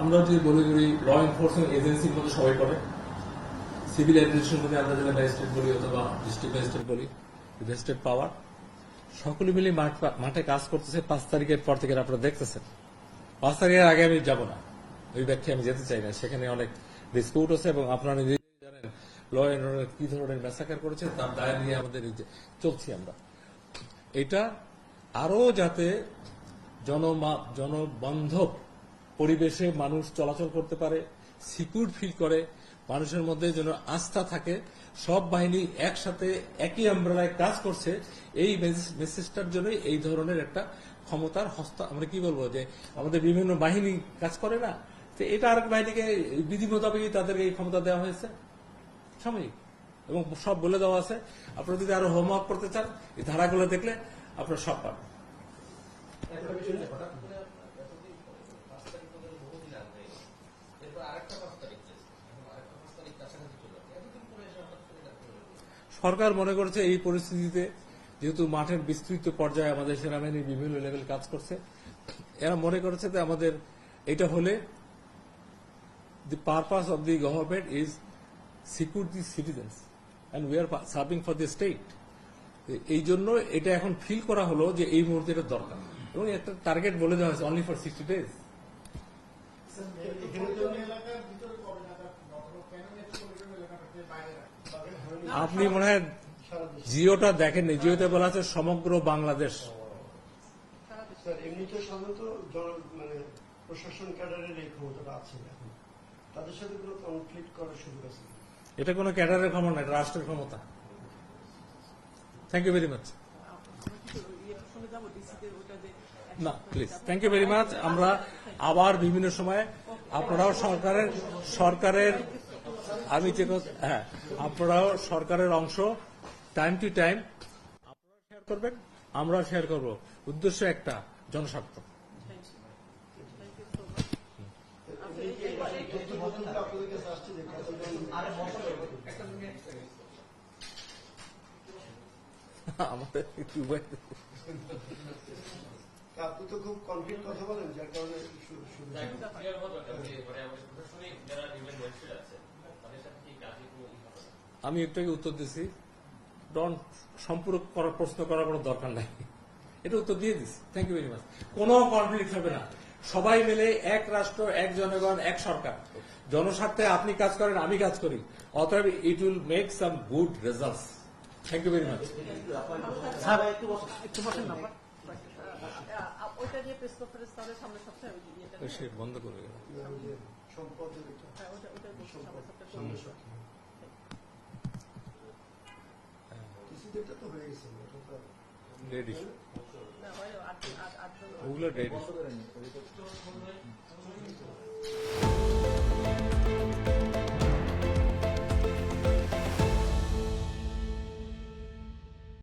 আমরা যদি বলি করি ল এনফোর্সমেন্ট এজেন্সির মধ্যে সবাই করে। সিভিল অ্যাডমিনিস্ট্রেশন মধ্যে আমরা যেটা ম্যাজিস্ট্রেট বলি অথবা ডিস্ট্রিক্ট ম্যাজিস্ট্রেট বলি ভেস্টেড পাওয়ার সকলে মিলে মাঠ- কাজ করতেছে, পাঁচ তারিখের পর থেকে আপনারা দেখতেছেন। পাঁচ তারিখের আগে আমি যাব না। ওই ব্যাখ্যা আমি যেতে চাই না। সেখানে অনেক ডিসপিউট আছে এবং আপনারা নিজেই জানেন ল অর্ডার কি ধরনের ম্যাসাকার করেছে, তার দায় নিয়ে আমাদের চলছি আমরা। এটা আরও যাতে জনমা- জনবান্ধব পরিবেশে মানুষ চলাচল করতে পারে, সিকিউর ফিল করে, মানুষের মধ্যে যেন আস্থা থাকে, সব বাহিনী একসাথে, একই আমব্রেলায় কাজ করছে, এই মেসেজ- মেসেজটার জন্যই এই ধরনের একটা ক্ষমতার হস্তা আমরা কি বলব যে, আমাদের বিভিন্ন বাহিনী কাজ করে না? তো এটা আরেক বাহিনীকে বিধি মোতাবেকই তাদেরকে এই ক্ষমতা দেওয়া হয়েছে। সাময়িক। এবং সব বলে দেওয়া আছে, আপনারা যদি আরও হোমওয়ার্ক করতে চান, এই ধারাগুলো দেখলে আপনারা সব পাবেন। সরকার মনে করছে এই পরিস্থিতিতে যেহেতু মাঠের বিস্তৃত পর্যায়ে আমাদের সেনাবাহিনী বিভিন্ন লেভেল কাজ করছে, এরা মনে করেছে যে আমাদের এটা হলে the purpose of the government is secure the citizens and we are serving for the state. এই জন্য এটা এখন ফিল করা হলো যে এই মুহূর্তে এটা দরকার। এবং একটা টার্গেট বলে দেওয়া হয়েছে অনলি ফর সিক্সটি ডেজ আপনি মনে হয় জিওটা দেখেননি জিওতে বলা আছে সমগ্র বাংলাদেশ। এমনিতে সাধারণত মানে প্রশাসন ক্যাডারের এই ক্ষমতাটা আছে তাদের সাথে কোনো কনফ্লিক্ট করার সুযোগ আছে এটা কোনো ক্যাডারের ক্ষমতা না রাষ্ট্রের ক্ষমতা। থ্যাংক ইউ ভেরি মাচ না please thank you very much আমরা আবার বিভিন্ন সময়ে আপনারাও সরকারের সরকারের, আমি যে হ্যাঁ আপনারাও সরকারের অংশ টাইম টু টাইম আপনারা শেয়ার করবেন আমরা শেয়ার করব উদ্দেশ্য একটা, জনস্বার্থ আমাদের। আপনি তো খুব কনফ্লিক্ট কথা বলেন যার কারণে। আমি একটাকে উত্তর দিছি। ডন সম্পূরক করার প্রশ্ন করার কোনো দরকার নাই। এটা উত্তর দিয়ে দিছি। থ্যাংক ইউ ভেরি মাচ কোনো কনফ্লিক্ট হবে না। সবাই মিলে এক রাষ্ট্র এক জনগণ এক সরকার। জনস্বার্থে আপনি কাজ করেন আমি কাজ করি। অতএব it will make some good results thank you very much ওইটা নিয়ে প্রেস কনফারেন্স তাহলে সামনে সপ্তাহে ওই নিয়ে- সে বন্ধ করে গেল সম্পদের এটা হ্যাঁ, সামনের সপ্তাহে সামনে সপ্তাহে। কিছুদিনটা তো হয়ে গেছে রেডি না, হয় আট- আট- ওগুলো রেডি